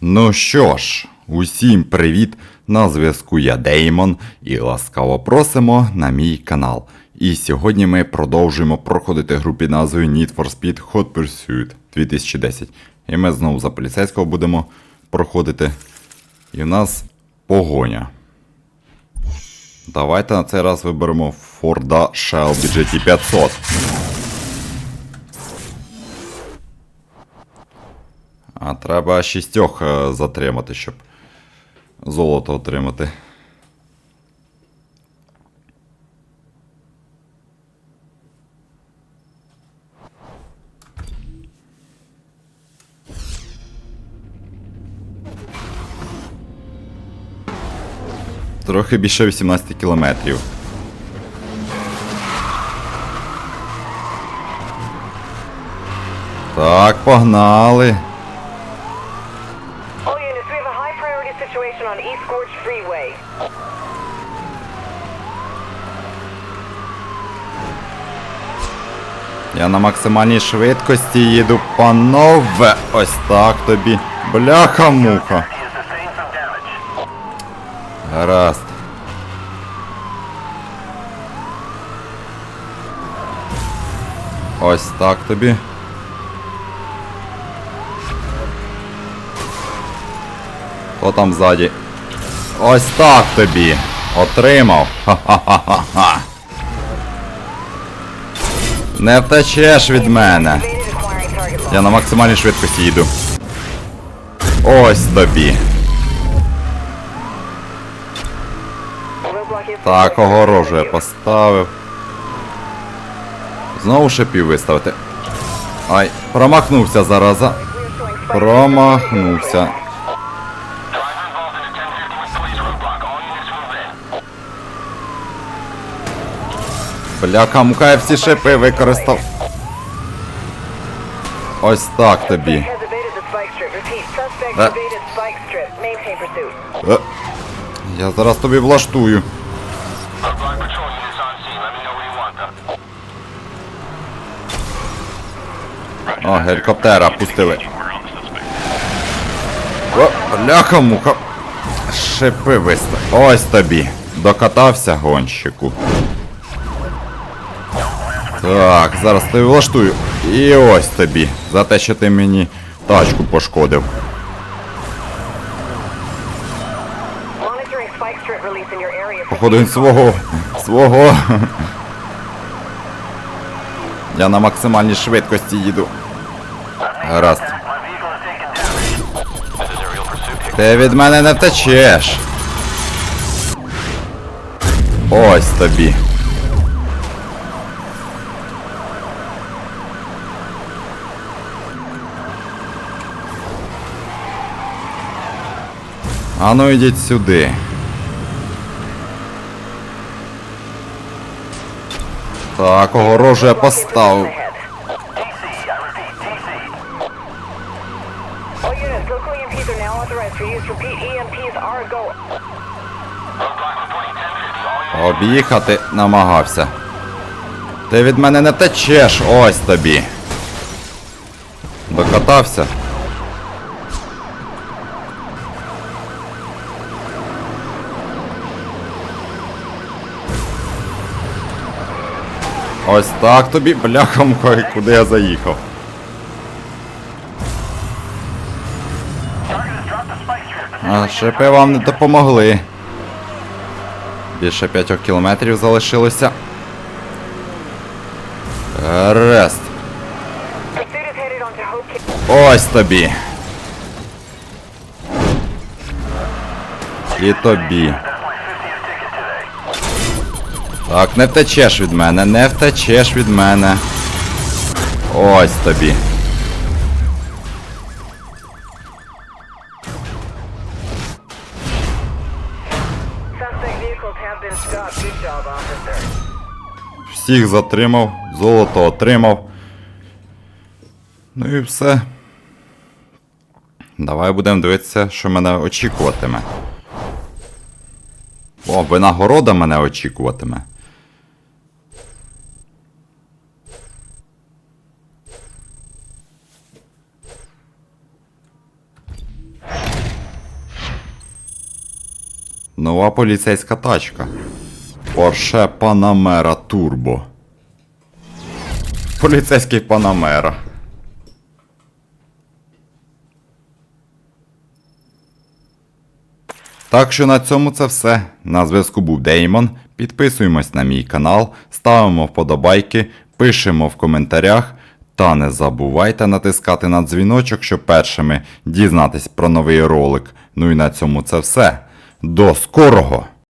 Ну що ж, усім привіт! На зв'язку я Деймон і ласкаво просимо на мій канал. І сьогодні ми продовжуємо проходити гру під назвою Need for Speed Hot Pursuit 2010. І ми знову за поліцейського будемо проходити. І в нас погоня. Давайте на цей раз виберемо Форда Shelby GT500. А треба шістьох е, затримати, щоб золото отримати. Трохи більше 18 кілометрів. Так, погнали. East Gorge Freeway. Я на максимальній швидкості їду, панове. Ось так тобі. Бляха-муха. Гаразд. Ось так тобі. Хто там ззаді? Ось так тобі. Отримав. Ха-ха-ха-ха. Не втечеш від мене. Я на максимальній швидкості їду. Ось тобі. Так, огорожу я поставив. Знову шипів виставити. Ай, промахнувся зараза. Промахнувся. Бляха, мука, всі шипи використав. Ось так тобі. Pursuit. Е, Я зараз тобі влаштую. О, гелікоптера пустили. О, бляха муха. Шипи вистав. Ось тобі. Докатався гонщику. Так, зараз тобі влаштую. І ось тобі. За те, що ти мені тачку пошкодив. Походу він свого. Свого. Я на максимальній швидкості їду. Гаразд. Ти від мене не втечеш. Ось тобі. А ну йдіть сюди. Так, огорожу я поставив. ahead. All units, local EMPs are now authorized for use. Repeat, EMPs are a go. Об'їхати намагався. Ти від мене не течеш, ось тобі. Докатався. Ось так тобі, бляхом, куди я заїхав. А шипи вам не допомогли. Більше 5 кілометрів залишилося. Рест. Ось тобі. І тобі. Так, не втечеш від мене, не втечеш від мене. Ось тобі. Всіх затримав, золото отримав. Ну і все. Давай будемо дивитися, що мене очікуватиме. О, винагорода мене очікуватиме. Нова поліцейська тачка. Porsche Panamera Turbo. Поліцейський Panamera. Так що на цьому це все. На зв'язку був Деймон. Підписуємось на мій канал, ставимо вподобайки, пишемо в коментарях. Та не забувайте натискати на дзвіночок, щоб першими дізнатись про новий ролик. Ну і на цьому це все. До скорого!